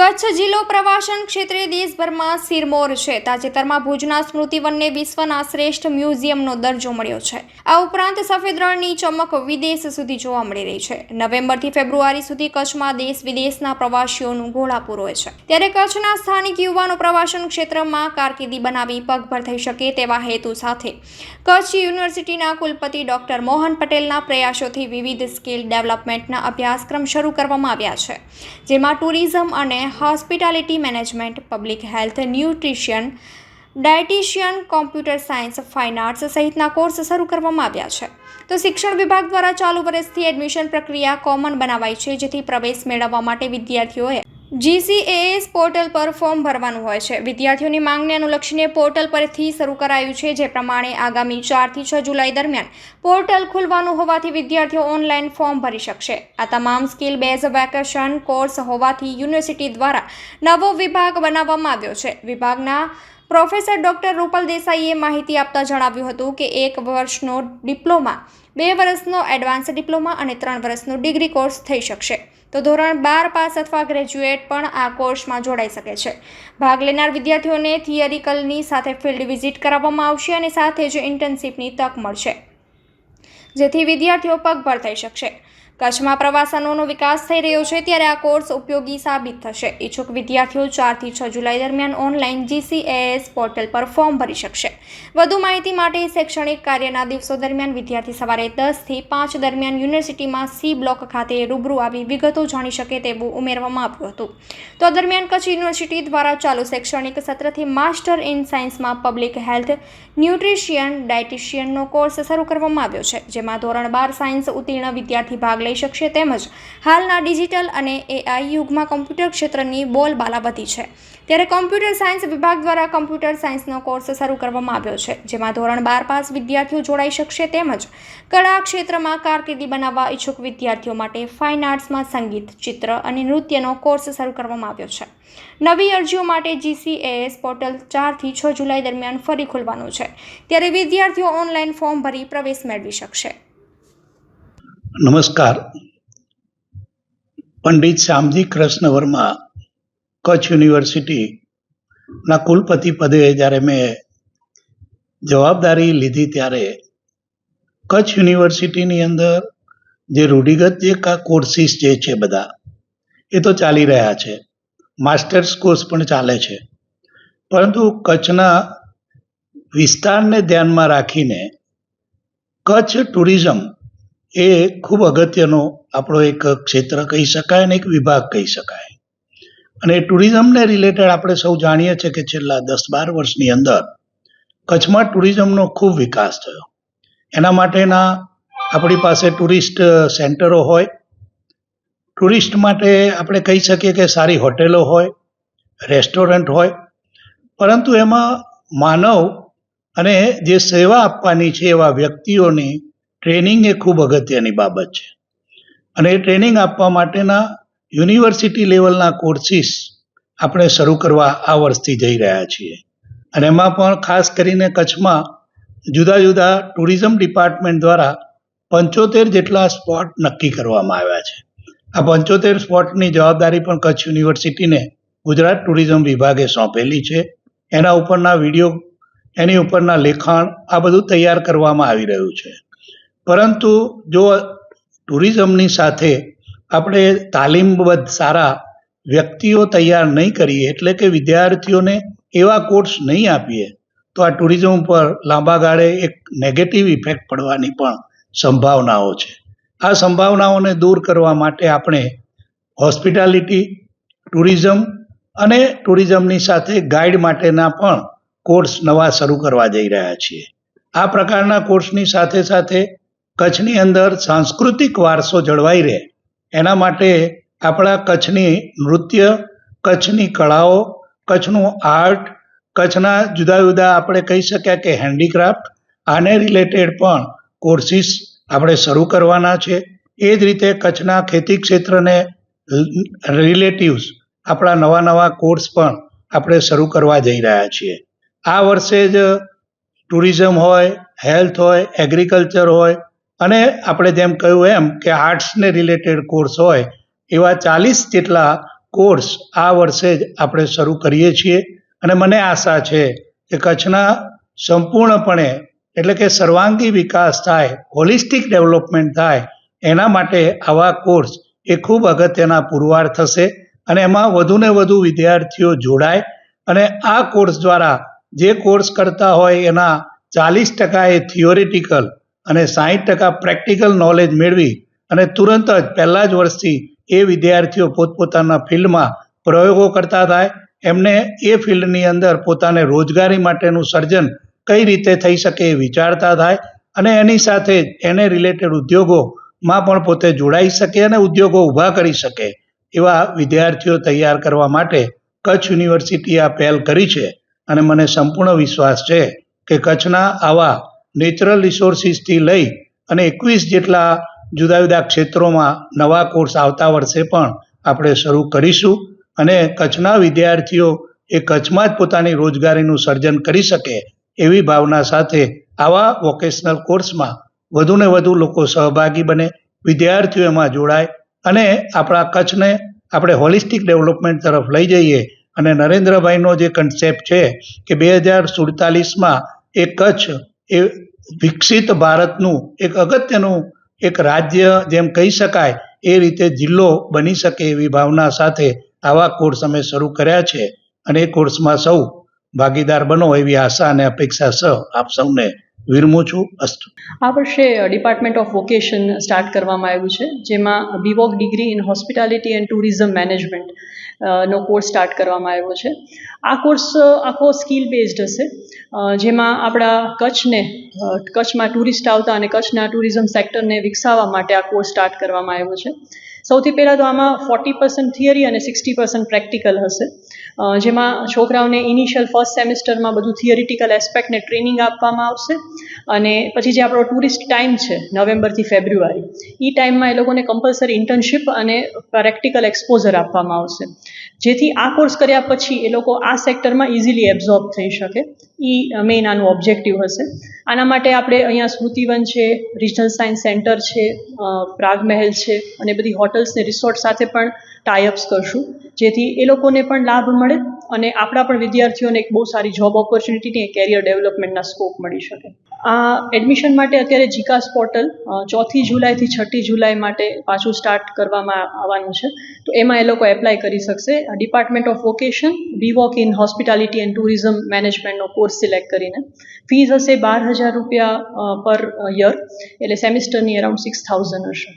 કચ્છ જિલ્લો પ્રવાસન ક્ષેત્રે દેશભરમાં સિરમોર છે. તાજેતરમાં ભુજના સ્મૃતિવનને વિશ્વના શ્રેષ્ઠ મ્યુઝિયમનો દરજ્જો મળ્યો છે. આ ઉપરાંત સફેદ રણની ચમક વિદેશ સુધી જોવા મળી રહી છે. નવેમ્બરથી ફેબ્રુઆરી સુધી કચ્છમાં દેશ વિદેશના પ્રવાસીઓનું ઘોડાપુર હોય છે. ત્યારે કચ્છના સ્થાનિક યુવાનો પ્રવાસન ક્ષેત્રમાં કારકિર્દી બનાવી પગભર થઈ શકે તેવા હેતુ સાથે કચ્છ યુનિવર્સિટીના કુલપતિ ડોક્ટર મોહન પટેલના પ્રયાસોથી વિવિધ સ્કિલ ડેવલપમેન્ટના અભ્યાસક્રમ શરૂ કરવામાં આવ્યા છે. જેમાં ટુરિઝમ અને hospitality management public health nutrition dietitian computer science fine arts સહિતના કોર્સ શરૂ કરવામાં આવ્યા છે. તો શિક્ષણ વિભાગ દ્વારા ચાલુ વર્ષથી એડમિશન પ્રક્રિયા કોમન બનાવાઈ છે, જેથી પ્રવેશ મેળવવા માટે વિદ્યાર્થીઓએ જીસીએએસ પોર્ટલ પર ફોર્મ ભરવાનું હોય છે. વિદ્યાર્થીઓની માંગને અનુલક્ષીને પોર્ટલ પરથી શરૂ કરાયું છે, જે પ્રમાણે આગામી ચારથી છ જુલાઈ દરમિયાન પોર્ટલ ખુલવાનું હોવાથી વિદ્યાર્થીઓ ઓનલાઈન ફોર્મ ભરી શકશે. આ તમામ સ્કિલ બેઝ વેકેશન કોર્સ હોવાથી યુનિવર્સિટી દ્વારા નવો વિભાગ બનાવવામાં આવ્યો છે. વિભાગના પ્રોફેસર ડૉક્ટર રૂપલ દેસાઈએ માહિતી આપતા જણાવ્યું હતું કે એક વર્ષનો ડિપ્લોમા બે વર્ષનો એડવાન્સ ડિપ્લોમા અને ત્રણ વર્ષનો ડિગ્રી કોર્સ થઈ શકશે. તો ધોરણ બાર પાસ અથવા ગ્રેજ્યુએટ પણ આ કોર્સમાં જોડાઈ શકે છે. ભાગ લેનાર વિદ્યાર્થીઓને થિયરિકલની સાથે ફિલ્ડ વિઝિટ કરાવવામાં આવશે અને સાથે જ ઇન્ટર્નશીપની તક મળશે. જેથી વિદ્યાર્થીઓ પગભર થઈ શકશે. કચ્છમાં પ્રવાસનોનો વિકાસ થઈ રહ્યો છે ત્યારે આ કોર્સ ઉપયોગી સાબિત થશે. ઈચ્છુક વિદ્યાર્થીઓ ચારથી છ જુલાઈ દરમિયાન ઓનલાઈન જીસીએએસ પોર્ટલ પર ફોર્મ ભરી શકશે. વધુ માહિતી માટે શૈક્ષણિક કાર્યના દિવસો દરમિયાન વિદ્યાર્થી સવારે દસથી પાંચ દરમિયાન યુનિવર્સિટીમાં સી બ્લોક ખાતે રૂબરૂ આવી વિગતો જાણી શકે તેવું ઉમેરવામાં આવ્યું હતું. તો દરમિયાન કચ્છ યુનિવર્સિટી દ્વારા ચાલુ શૈક્ષણિક સત્રથી માસ્ટર ઇન સાયન્સમાં પબ્લિક હેલ્થ ન્યુટ્રિશિયન ડાયટિશિયનનો કોર્સ શરૂ કરવામાં આવ્યો છે, જેમાં ધોરણ બાર સાયન્સ ઉત્તીર્ણ વિદ્યાર્થી ભાગ લઈ શકશે તેમજ હાલના ડિજિટલ અને એઆઈ યુગમાં કોમ્પ્યુટર ક્ષેત્રની બોલબાલા વધી છે. ત્યારે કોમ્પ્યુટર સાયન્સ વિભાગ દ્વારા કોમ્પ્યુટર સાયન્સનો કોર્સ શરૂ કરવામાં આવ્યો છે, જેમાં ધોરણ બાર પાસ વિદ્યાર્થીઓ જોડાઈ શકશે તેમજ કળા ક્ષેત્રમાં કારકિર્દી બનાવવા ઈચ્છુક વિદ્યાર્થીઓ માટે ફાઇન આર્ટ્સમાં સંગીત, ચિત્ર અને નૃત્યનો કોર્સ શરૂ કરવામાં આવ્યો છે. નવી અરજીઓ માટે જીસીએએસ પોર્ટલ ચારથી છ જુલાઈ દરમિયાન ફરી ખોલવાનું છે, ત્યારે વિદ્યાર્થીઓ ઓનલાઈન ફોર્મ ભરી પ્રવેશ મેળવી શકશે. નમસ્કાર. પંડિત શ્યામજી કૃષ્ણ વર્મા કચ્છ યુનિવર્સિટીના કુલપતિ પદે જ્યારે મેં જવાબદારી લીધી ત્યારે કચ્છ યુનિવર્સિટીની અંદર જે રૂઢિગત જે કોર્સિસ જે છે બધા, એ તો ચાલી રહ્યા છે. માસ્ટર્સ કોર્સ પણ ચાલે છે. પરંતુ કચ્છના વિસ્તારને ધ્યાનમાં રાખીને કચ્છ ટુરિઝમ એ ખૂબ અગત્યનો આપણો એક ક્ષેત્ર કહી શકાય અને એક વિભાગ કહી શકાય. અને ટુરિઝમને રિલેટેડ આપણે સૌ જાણીએ છીએ કે છેલ્લા દસ બાર વર્ષની અંદર કચ્છમાં ટુરિઝમનો ખૂબ વિકાસ થયો. એના માટેના આપણી પાસે ટુરિસ્ટ સેન્ટરો હોય. ટુરિસ્ટ માટે આપણે કહી શકીએ કે સારી હોટેલો હોય, રેસ્ટોરન્ટ હોય. પરંતુ એમાં માનવ અને જે સેવા આપવાની છે એવા વ્યક્તિઓની ટ્રેનિંગ એ ખૂબ અગત્યની બાબત છે. અને એ ટ્રેનિંગ આપવા માટેના યુનિવર્સિટી લેવલના કોર્સિસ આપણે શરૂ કરવા આ વર્ષથી જઈ રહ્યા છીએ. અને એમાં પણ ખાસ કરીને કચ્છમાં જુદા જુદા ટુરિઝમ ડિપાર્ટમેન્ટ દ્વારા પંચોતેર જેટલા સ્પોટ નક્કી કરવામાં આવ્યા છે. આ પંચોતેર સ્પોટની જવાબદારી પણ કચ્છ યુનિવર્સિટીને ગુજરાત ટુરિઝમ વિભાગે સોંપેલી છે. એના ઉપરના વીડિયો એની ઉપરના લેખાણ આ બધું તૈયાર કરવામાં આવી રહ્યું છે. પરંતુ જો ટુરિઝમની સાથે આપણે તાલીમબદ્ધ સારા વ્યક્તિઓ તૈયાર નહીં કરીએ, એટલે કે વિદ્યાર્થીઓને એવા કોર્સ નહીં આપીએ, તો આ ટુરિઝમ પર લાંબા ગાળે એક નેગેટિવ ઇફેક્ટ પડવાની પણ સંભાવનાઓ છે. આ સંભાવનાઓને દૂર કરવા માટે આપણે હોસ્પિટાલિટી, ટુરિઝમ અને ટુરિઝમની સાથે ગાઈડ માટેના પણ કોર્સ નવા શરૂ કરવા જઈ રહ્યા છીએ. આ પ્રકારના કોર્સની સાથે સાથે કચ્છની અંદર સાંસ્કૃતિક વારસો જળવાઈ રહે. એના માટે આપણા કચ્છની નૃત્ય, કચ્છની કળાઓ, કચ્છનું આર્ટ, કચ્છના જુદા જુદા આપણે કહી શક્યા કે હેન્ડીક્રાફ્ટ આને રિલેટેડ પણ કોર્સિસ આપણે શરૂ કરવાના છે. એ જ રીતે કચ્છના ખેતી ક્ષેત્રને રિલેટિવ્સ આપણા નવા નવા કોર્સ પણ આપણે શરૂ કરવા જઈ રહ્યા છીએ. આ વર્ષે જ ટુરિઝમ હોય, હેલ્થ હોય એગ્રીકલ્ચર હોય અને આપણે જેમ કહ્યું એમ કે આર્ટ્સને રિલેટેડ કોર્સ હોય, એવા ચાલીસ જેટલા કોર્સ આ વર્ષે જ આપણે શરૂ કરીએ છીએ. અને મને આશા છે કે કચ્છના સંપૂર્ણપણે, એટલે કે સર્વાંગી વિકાસ થાય, હોલિસ્ટિક ડેવલપમેન્ટ થાય, એના માટે આવા કોર્સ એ ખૂબ અગત્યના પુરવાર થશે. અને એમાં વધુને વધુ વિદ્યાર્થીઓ જોડાય. અને આ કોર્સ દ્વારા જે કોર્સ કરતા હોય એના ચાલીસ ટકા એ થિયોરિટિકલ અને સાહીઠ ટકા પ્રેક્ટિકલ નોલેજ મેળવી અને તુરંત જ પહેલા જ વર્ષથી એ વિદ્યાર્થીઓ પોતપોતાના ફિલ્ડમાં પ્રયોગો કરતા થાય. એમને એ ફિલ્ડની અંદર પોતાને રોજગારી માટેનું સર્જન કઈ રીતે થઈ શકે એ વિચારતા થાય અને એની સાથે એને રિલેટેડ ઉદ્યોગોમાં પણ પોતે જોડાઈ શકે અને ઉદ્યોગો ઊભા કરી શકે એવા વિદ્યાર્થીઓ તૈયાર કરવા માટે કચ્છ યુનિવર્સિટીએ આ પહેલ કરી છે. અને મને સંપૂર્ણ વિશ્વાસ છે કે કચ્છના આવા નેચરલ રિસોર્સિસથી લઈ અને એકવીસ જેટલા જુદા જુદા ક્ષેત્રોમાં નવા કોર્સ આવતા વર્ષે પણ આપણે શરૂ કરીશું અને કચ્છના વિદ્યાર્થીઓ એ કચ્છમાં જ પોતાની રોજગારીનું સર્જન કરી શકે એવી ભાવના સાથે આવા વોકેશનલ કોર્સમાં વધુને વધુ લોકો સહભાગી બને, વિદ્યાર્થીઓ એમાં જોડાય અને આપણા કચ્છને આપણે હોલિસ્ટિક ડેવલપમેન્ટ તરફ લઈ જઈએ અને નરેન્દ્રભાઈનો જે કન્સેપ્ટ છે કે બે હજાર સુડતાલીસમાં એ કચ્છ એ વિકસિત ભારતનું એક અગત્યનું એક રાજ્ય જેમ કહી શકાય, એ રીતે જિલ્લો બની શકે એવી ભાવના સાથે આવા કોર્સ અમે શરૂ કર્યા છે. અને એ કોર્સમાં સૌ ભાગીદાર બનો એવી આશા અને અપેક્ષા સહ આપ સૌને વિરમું અસ્તુ. આ વર્ષે ડિપાર્ટમેન્ટ ઓફ વોકેશન સ્ટાર્ટ કરવામાં આવ્યું છે, જેમાં BVoc degree in hospitality and tourism management no course start કરવામાં આવ્યો છે. આ કોર્સ આખો સ્કિલ બેઝડ હશે જેમાં આપણા કચ્છને કચ્છમાં ટુરિસ્ટ આવતા અને કચ્છના ટુરિઝમ સેક્ટરને વિકસાવવા માટે આ કોર્સ સ્ટાર્ટ કરવામાં આવ્યો છે. સૌથી પહેલાં તો આમાં ફોર્ટી પર્સન્ટ થિયરી અને સિક્સટી પર્સન્ટ પ્રેક્ટિકલ હશે જેમાં છોકરાઓને ઇનિશિયલ ફર્સ્ટ સેમિસ્ટરમાં બધું થિયરિટિકલ એસ્પેક્ટને ટ્રેનિંગ આપવામાં આવશે અને પછી જે આપણો ટુરિસ્ટ ટાઈમ છે નવેમ્બરથી ફેબ્રુઆરી એ ટાઈમમાં એ લોકોને કમ્પલસરી ઇન્ટર્નશીપ અને પ્રેક્ટિકલ એક્સપોઝર આપવામાં આવશે. જેથી આ કોર્સ કર્યા પછી એ લોકો આ સેક્ટરમાં ઇઝીલી એબ્ઝોર્બ થઈ શકે. એ મેઇન આનું ઓબ્જેક્ટિવ હશે. આના માટે આપણે અહીંયા સ્મૃતિવન છે રિજનલ સાયન્સ સેન્ટર છે પ્રાગ મહેલ છે અને બધી હોટલ્સ ને રિસોર્ટ સાથે પણ ટાઈઅપ્સ કરશું. જેથી એ લોકોને પણ લાભ મળે અને આપણા પણ વિદ્યાર્થીઓને એક બહુ સારી જોબ ઓપોર્ચ્યુનિટીની કેરિયર ડેવલપમેન્ટના સ્કોપ મળી શકે. આ એડમિશન માટે અત્યારે જીકાસ પોર્ટલ ચોથી જુલાઈથી છઠ્ઠી જુલાઈ માટે પાછું સ્ટાર્ટ કરવામાં આવવાનું છે. તો એમાં એ લોકો એપ્લાય કરી શકશે. Department of vocation BVoc in hospitality and tourism મેનેજમેન્ટનો course select કરીને. ફીઝ હશે બાર હજાર રૂપિયા પર યર એટલે સેમિસ્ટરની અરાઉન્ડ સિક્સ થાઉઝન્ડ હશે.